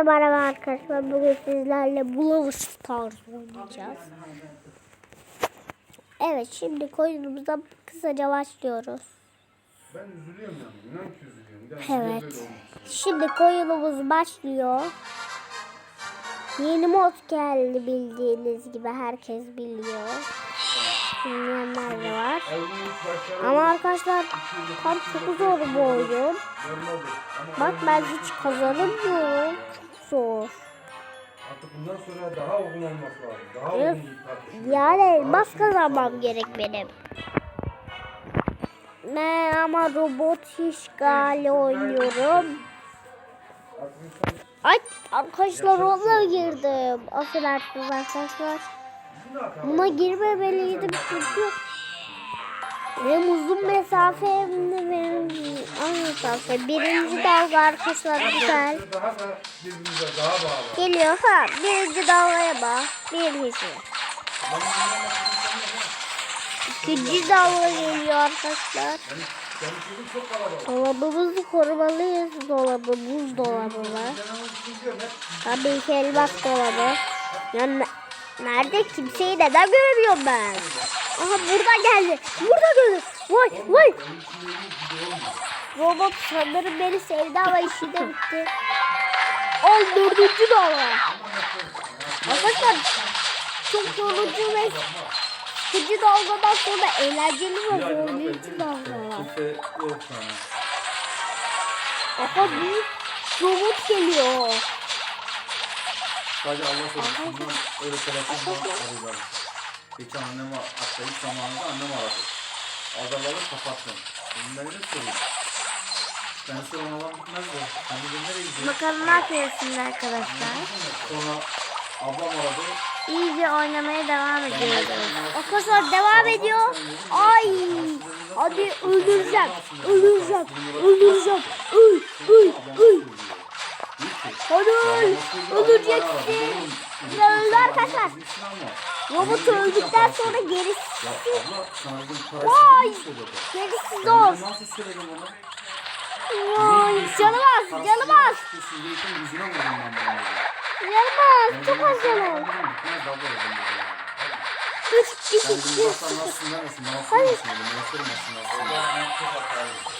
Herkese merhaba arkadaşlar. Bugün sizlerle Brawl Stars oynayacağız. Evet şimdi oyunumuza kısaca başlıyoruz. Ben üzülüyorum yani. İnan ki üzülüyorum. Evet. Şimdi oyunumuz başlıyor. Yeni mod geldi bildiğiniz gibi herkes biliyor. Bilmeyenler de var. Ama arkadaşlar tam çok zor bu oyun. Bak ben hiç kazanamıyorum. Zor. artık bundan sonra daha uygun olması lazım. Daha Evet. uygun tartışma. Yani elmas kazanmam gerek benim. Ben ama robot işgali oynuyorum. Ay arkadaşlar ona girdim. Affedersiniz arkadaşlar. Buna girmemeliydim çünkü hem uzun mesafe hem de benim mesafe. Birinci dalga arkadaşlar güzel. Geliyor ha birinci dalgaya bak. Birinci. İkinci dalga geliyor arkadaşlar. Dolabımızı korumalıyız. Dolabı var. Onu düşünüyorum hep. Tabii ki elmas dolabı. Yani ne- nerede kimseyi neden göremiyorum ben? Aha burada geldi. Burada geldi. Vay vay. Robot sanırım beni sevdi ama işi de bitti. Al dördüncü dalga. Arkadaşlar çok zorlucu ve sıkıcı dalgadan sonra eğlenceli ve zorlayıcı dalga var. Kimse yok an. Aha büyük robot geliyor. Sadece Allah korusun. Öyle telefonla arıyorlar. Geçen annem hatta ilk zamanında annem aradı. Adaları kapattım. Ben ne sorayım? Ben sonra adam gitmez de. Sen de nereye? Bakalım ne yapıyorsunuz arkadaşlar. Sonra ablam aradı. İyice oynamaya devam ediyoruz. Arkadaşlar devam ediyor. Ay. Hadi öldüreceğim. Öldüreceğim. Öldüreceğim. Öl. Öl. Öl. Hadi öl. Öldüreceksin. Öldü arkadaşlar. Robotu öldükten sonra gerisi, Vay. gerisi Ben zor. Ben bunu. Canım az. Çok az dedim. Üç, iki, iki? Hadi.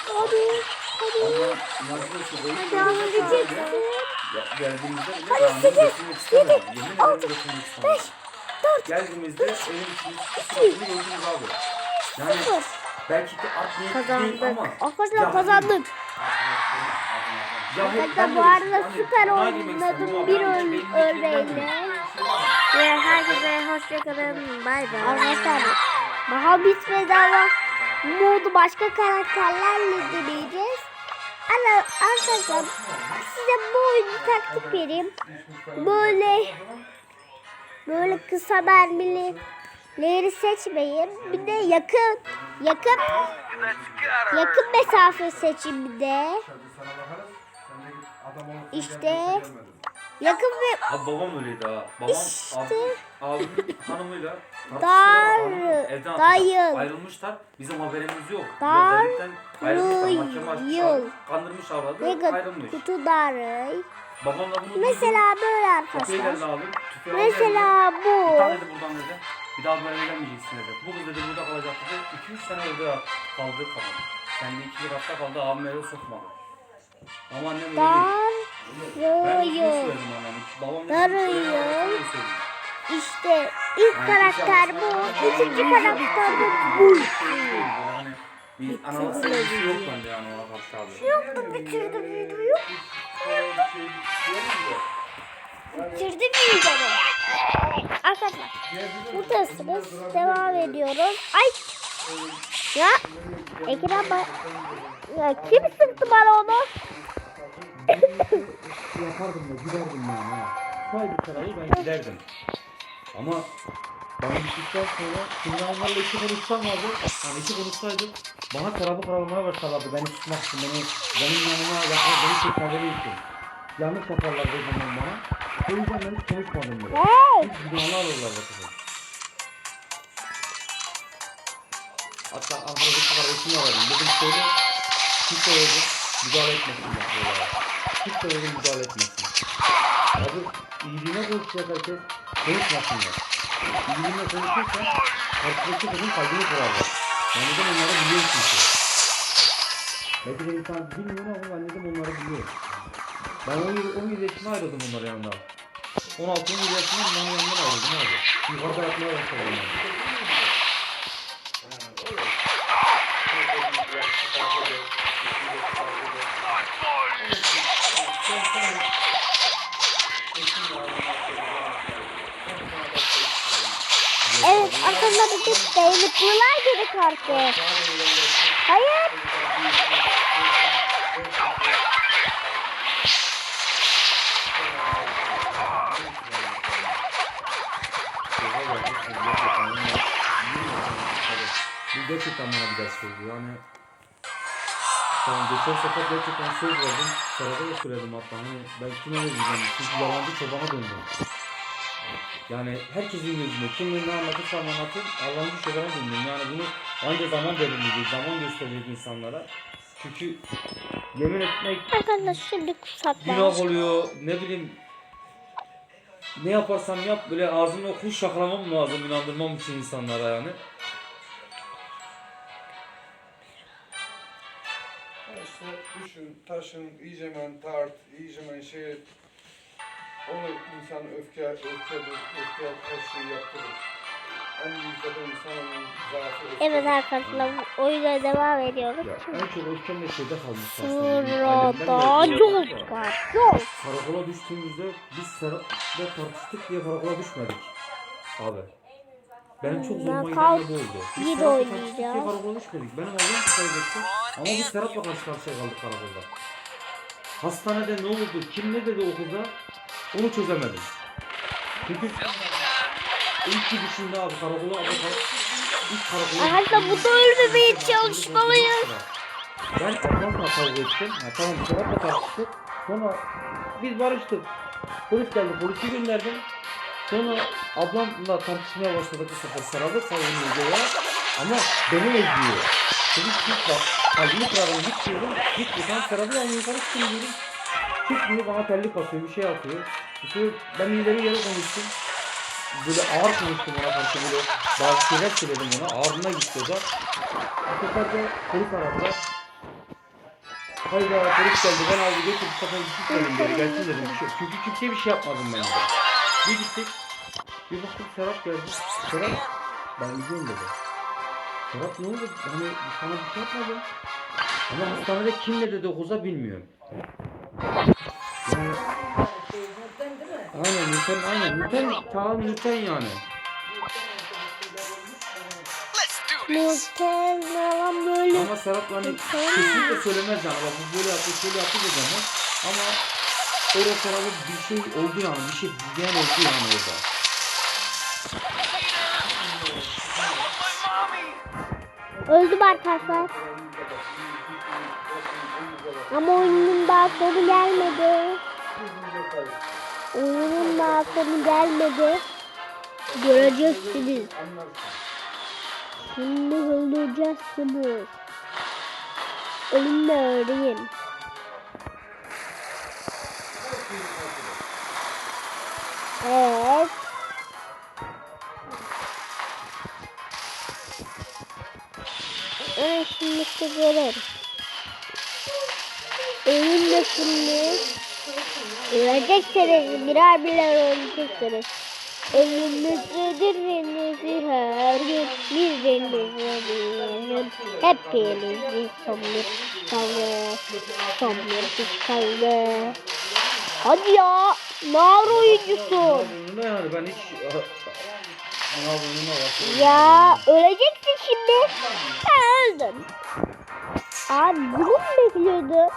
Hadi. Edeceksin. Ya geldiğimizde bile Hadi sekiz, yedi, altı. Beş, dört, Geldiğimizde evin içini sürekli gördünüz abi. Yani belki de art niyetli değil ama. Arkadaşlar kazandık. Ben bu de- arada hani süper istedim oynadım bir ben ör hiç benim örneğiyle. bilmiyorum. Ve herkese hoşçakalın. Bay bay. Arkadaşlar daha bitmedi ama modu başka karakterlerle deneyeceğiz. Ama arkadaşlar size bu oyunu taktik vereyim. Böyle böyle kısa mermileri seçmeyin. Bir de yakın yakın yakın mesafe bir de. De olup İşte. Yakın ve Abi babam öyleydi ha. Babam İşte. abi, abimin hanımıyla Dar- tartıştılar, evden dayı. attılar. ayrılmışlar. Bizim haberimiz yok. Dar- Devletten ayrılmışlar. Mahkeme açmışlar. yıl. Kandırmış avradı. Ayrılmış. kutu darı. Babam da bunu Mesela böyle arkadaşlar. aldı. tüfeği aldı eline. Mesela Bir bu. tane dedi buradan dedi. Bir daha böyle gelmeyeceksin dedi. Bu kız dedi burada kalacak dedi. 2-3 sene orada kaldı kadın. Kendi iki hafta kaldı abim eve sokmadı. Ama annem öyle değil. Ben yıl. söyledim annem. Babam da Dar hiç söylemedi, yıl. ben öyle söyledim. İşte ilk karakter bu. İkinci karakter bu. Yani bir analık sevgisi yok bende yani ona karşı abi. Yoktu bitirdim videoyu. Bitirdim videoyu. Arkadaşlar buradasınız. Devam ediyoruz. Ay. Ya. Ekran bak. Ya kim sıktı bana onu? Yapardım da giderdim yani ha. Saydı parayı ben giderdim. Ama bana bittikten sonra şimdi onlarla iki konuşsam vardı. Hani iki konuşsaydık bana tarafı karalamaya başlarlardı. Beni tutmak için, beni benim yanıma yaklaşık beni çekmeleri için. Yanlış yaparlardı o zaman bana. O yüzden ben hiç konuşmadım bile. Hiç günahını alırlardı kızım. Hatta Ankara'daki kardeşimi aradım. Dedim söyle kimse öyle müdahale etmesin. Kimse öyle müdahale etmesin. Birbirine konuşacak herkes. Konuşmasınlar. Birbirine konuşursa karşıdaki kızın kalbini kırarlar. Ben dedim onları biliyorum çünkü. Belki de insan bilmiyor ama ben dedim onları biliyorum. Ben 17, 17 yaşında ayrıldım onların yanından. 16 17 yaşında onların yanından ayrıldım abi. Yukarıda yatmaya başladım ben. Evet aslında bir de dayanıklılar gerek artık. Hayır. Bu gerçekten bana bir ders oldu yani. Ben geçen sefer gerçekten söz verdim. Serada da söyledim hatta hani ben kime ne diyeceğim çünkü yalancı çobana döndüm. Yani herkesin gözünde kim ne anlatırsa anlatır yalancı çobana döndüm. Yani bunu ancak zaman belirleyecek, zaman gösterecek insanlara. Çünkü yemin etmek Arkadaşlar şimdi günah oluyor ne bileyim ne yaparsam yap böyle ağzımla kuş şakalamam lazım inandırmam için insanlara yani. İşte düşün, taşın, iyicemen tart, iyicemen şey et. Onu insan öfke, öfkedir, öfke her şeyi yaptırır. En büyük zaten insanın zaafı öfkedir. Evet arkadaşlar oyuna devam ediyoruz. Ya en çok öfkem de şeyde kalmış Sırada yol çıkar. Yol. Karakola düştüğümüzde biz Serap'la tartıştık diye karakola düşmedik. Abi. Benim çok zoruma giden de bu oldu. Biz bir Serap'la tartıştık diye oynayacağız. karakola düşmedik. Benim ablam kaybetti. Ama biz Serap'la karşı karşıya kaldık karakolda. Hastanede ne oldu, kim ne dedi okulda onu çözemedim. Çünkü ilk ki düşündü abi karakola abi kar- ilk karakola Arkadaşlar bu da ölmemeye çalışmalıyız. ben ablamla kavga ettim. Ha, tamam Serap'la tartıştık. Sonra biz barıştık. Polis geldi. Polisi gönderdim. Sonra ablamla tartışmaya başladık bu sefer. Savunuyor diyor. Ama beni eziyor. Çocuk git bak. Kalbimi kırarım git diyorum. Git diyor. Ben Serap'ı yani yukarı çıkın diyorum. Çıkmıyor bana terlik atıyor. Bir şey atıyor. İşte ben ileri yere konuştum. Böyle ağır konuştum ona karşı böyle bazı şeyler söyledim ona. Ağzına gitti o da. Bu sefer de polis aradılar. Hayda polis geldi ben aldı götür bu sefer gitmedim geri gelsin dedim bir. Çünkü kimseye bir şey yapmadım ben de. Bir gittik. Bir baktık Serap geldi. Serap ben gidiyorum dedi. Serap ne oldu? Hani sana bir şey yapmadım. Ama hastanede kim ne dedi okuza bilmiyorum. Yani, aynen Nurten aynen Nurten tamam Nurten yani. Muhtemelen böyle. Ama Serap hani kesinlikle söylemez yani. Bak bu böyle yaptı, şöyle yaptı dedi ama. Ama orada Serap'a bir şey oldu yani. Bir şey diyen oldu yani orada. Öldüm arkadaşlar. Ama oyunun daha sonu gelmedi. Oyunun daha sonu gelmedi. Göreceksiniz. Şimdi öldüreceksiniz. Ölümle öğrenin. Evet. Evet şimdi görelim. Ölümle şimdi öleceksiniz. Birer birer öleceksiniz. Ölümümüzdür birinizi her gün birbirinizi Hepinizi somur kalır. Somur kalır. Hadi ya. Nar oyuncusu. Burnuna yani ben hiç... Bak. Ya öleceksin şimdi. Ha öldün. Abi bunu mu bekliyordu?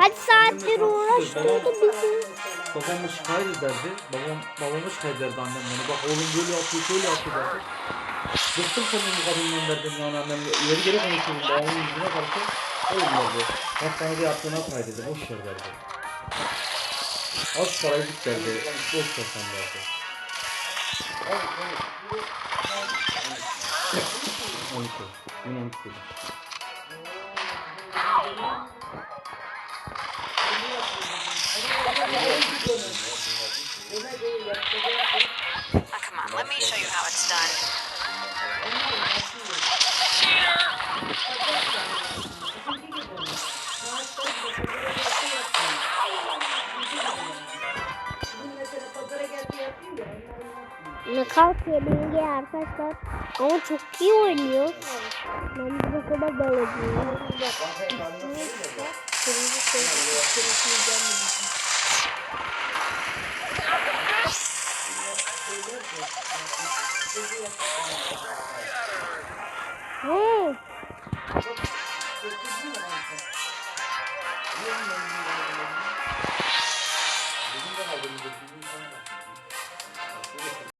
Kaç saattir uğraştırdı bizi. Babamı şikayet ederdi. Babam, babamı şikayet ederdi annem beni. Bak oğlum böyle yapıyor, şöyle yapıyor derdi. Bıktım senin bu kadından derdim yani annem. İleri geri konuşuyorum babamın yüzüne karşı. Oğlum derdi. Hastanede yaptığına kaydedi. Boş ver derdi. Az parayı git sen derdi. 12. 10 12 dedi. Knockout Gaming'i arkadaşlar. Ama çok iyi oynuyor. Ben bir o kadar dalıyorum.